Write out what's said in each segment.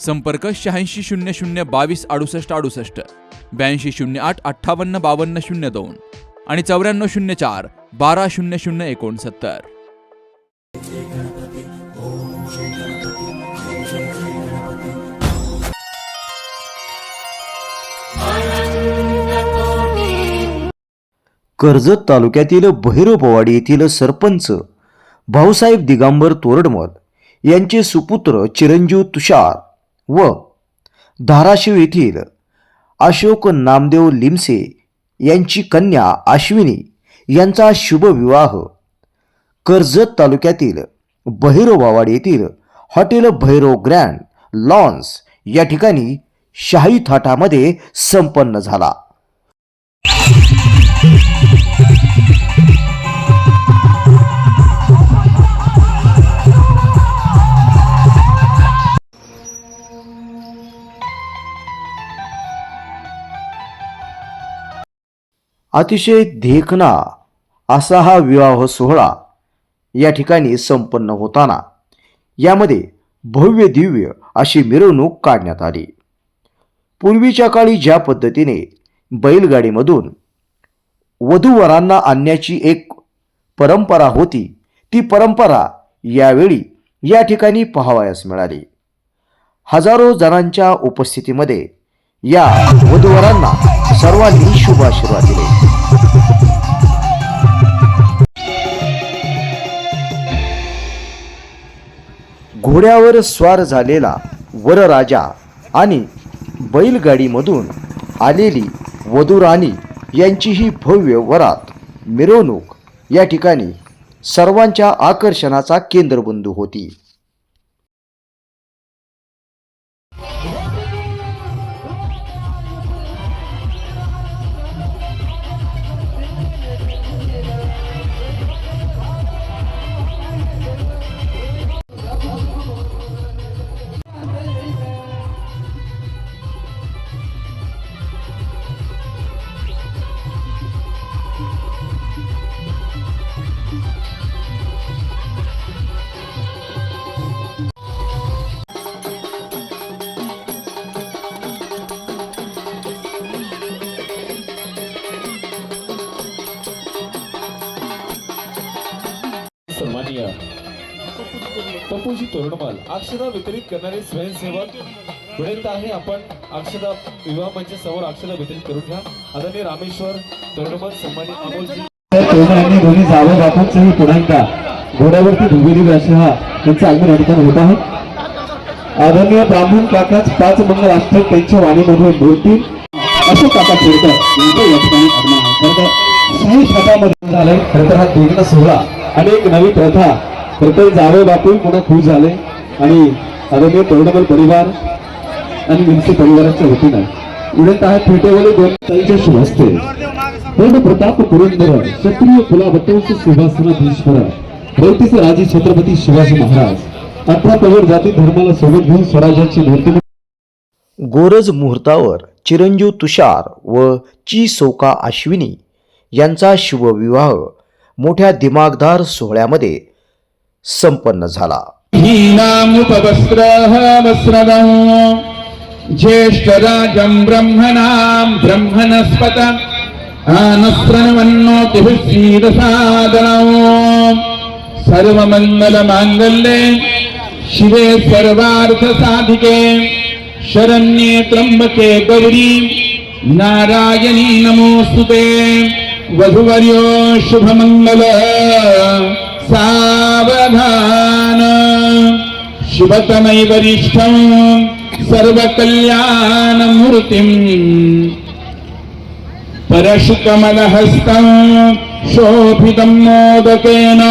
संपर्क शहाऐंशी शून्य शून्य बावीस अडुसष्ट अडुसष्ट ब्याऐंशी शून्य आठ अठ्ठावन्न बावन्न शून्य दोन आणि चौऱ्याण्णव शून्य चार बारा शून्य शून्य एकोणसत्तर. कर्जत तालुक्यातील भैरवपवाडी येथील सरपंच भाऊसाहेब दिगंबर तोरडमल यांचे सुपुत्र चिरंजीव तुषार व धाराशिव येथील अशोक नामदेव लिमसे यांची कन्या अश्विनी यांचा शुभविवाह कर्जत तालुक्यातील भैरववाडी येथील हॉटेल भैरव ग्रँड लॉन्स या ठिकाणी शाही थाटामध्ये संपन्न झाला. अतिशय देखणा असा हा विवाह सोहळा या ठिकाणी संपन्न होताना यामध्ये भव्य दिव्य अशी मिरवणूक काढण्यात आली. पूर्वीच्या काळी ज्या पद्धतीने बैलगाडीमधून वधूवरांना आणण्याची एक परंपरा होती ती परंपरा यावेळी या ठिकाणी पाहावयास मिळाली. हजारो जणांच्या उपस्थितीमध्ये या वधूवरांना सर्वांनी शुभ आशीर्वाद दिले. घोड्यावर स्वार झालेला वरराजा आणि बैलगाडीमधून आलेली वधुराणी यांचीही भव्य वरात मिरवणूक या ठिकाणी सर्वांच्या आकर्षणाचा केंद्रबिंदू होती. सन्माननीय पप्पूजी तोरणमाल अक्षदा वितरित करणारे स्वयंसेवक विनंती आहे आपण अक्षदा विवाह मंच समोर अक्षदा वितरित करून घ्या. आदरणीय रामेश्वर तोरणमाल सन्मानित अमोलजी. तोरणांनी दोन्ही जावं बापूंचंही पुन्हा घोड्यावरती धुबेरी व्यासहा हा त्यांचं आगमन या होत आहे आदरणीय ब्राह्मण काकाच पाच मंगल अष्टक त्यांच्या वाणीमधून बोलतील. असं काका खेळतात यांचं या ठिकाणी आगमन आहे. खरं तर शाही थाटामध्ये झालंय. खरं तर हा दोघींना सोहळा अनेक नवी प्रथा खरं जावे बापू पुन्हा खुश झाले. आणि आदरणीय तोरणमल परिवार आणि विंसी परिवाराच्या वतीनं. उडत आहे फेटेवाले दोन ताईच्या शुभ हस्ते. पूर्ण प्रताप पुरंदर क्षत्रिय कुलाबत्तांचे सिंहासनाधीश्वर रयतीचे राजे छत्रपती शिवाजी महाराज अठरा पगड जाती धर्माला सोबत घेऊन स्वराज्याची मूर्ती गोरज मुहूर्तावर चिरंजीव तुषार व ची सोका अश्विनी यांचा शुभविवाह मोठ्या दिमागदार सोहळ्यामध्ये संपन्न झाला. हीनामुपवस्त्रः वस्त्रदम् ज्येष्ठराजम् ब्रह्मणाम् ब्रह्मणस्पत आनस्रणवन्नोतिभिः सीदसादनम् सर्वमङ्गलमाङ्गल्ये शिवे सर्वार्थसाधिके शरण्ये त्र्यम्बके गौरी नारायणी नमोस्तुते वधुवर्यो शुभमङ्गलः सावधान शुभतमेवरिष्ठम् सर्वकल्याणमूर्तिम् परशुकमलहस्तम् शोभितम् मोदकेन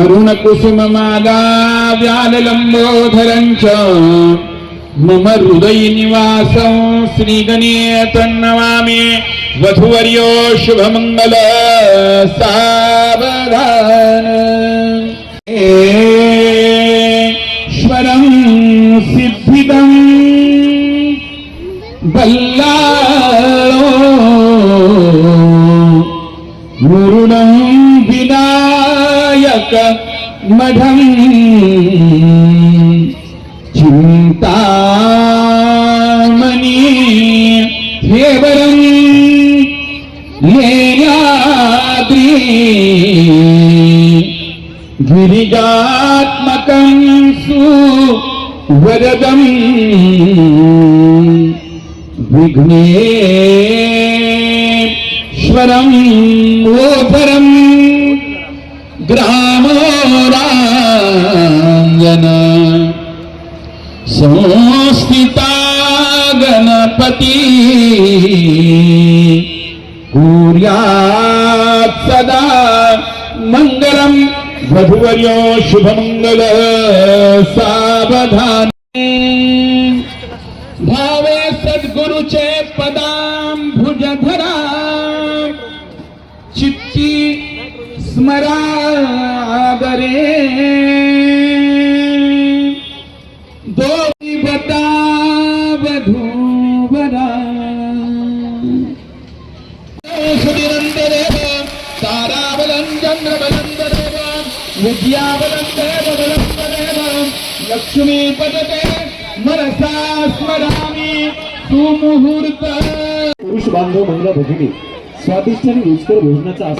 अरुणकुसुममादा व्यालम् च। मम हृदय निवासम् श्रीगणे अन्नमामि वधुवर्यो शुभमङ्गल सावधान ईश्वरं सिद्धिदम् बल्लाळो मुरुडं विनायक मढं लेयाद्री गिरिजात्मकं सुवरदम् विघ्नेश्वरं ओधरं ग्रामोराङ्गन संस्थिता गणपती। कुर्यात् सदा मङ्गलम् वधुवर्यो शुभमङ्गल सावधान। भावे सद्गुरुचे पदां भुजधरा चित्ती स्मरादरे विद्यावदन्ते देव लक्ष्मीपदते मनसा स्मरामि। सुमुहूर्त। पुरुष बांधव महिला भगिनी स्वादिष्ट आणि रुचकर भोजनाचा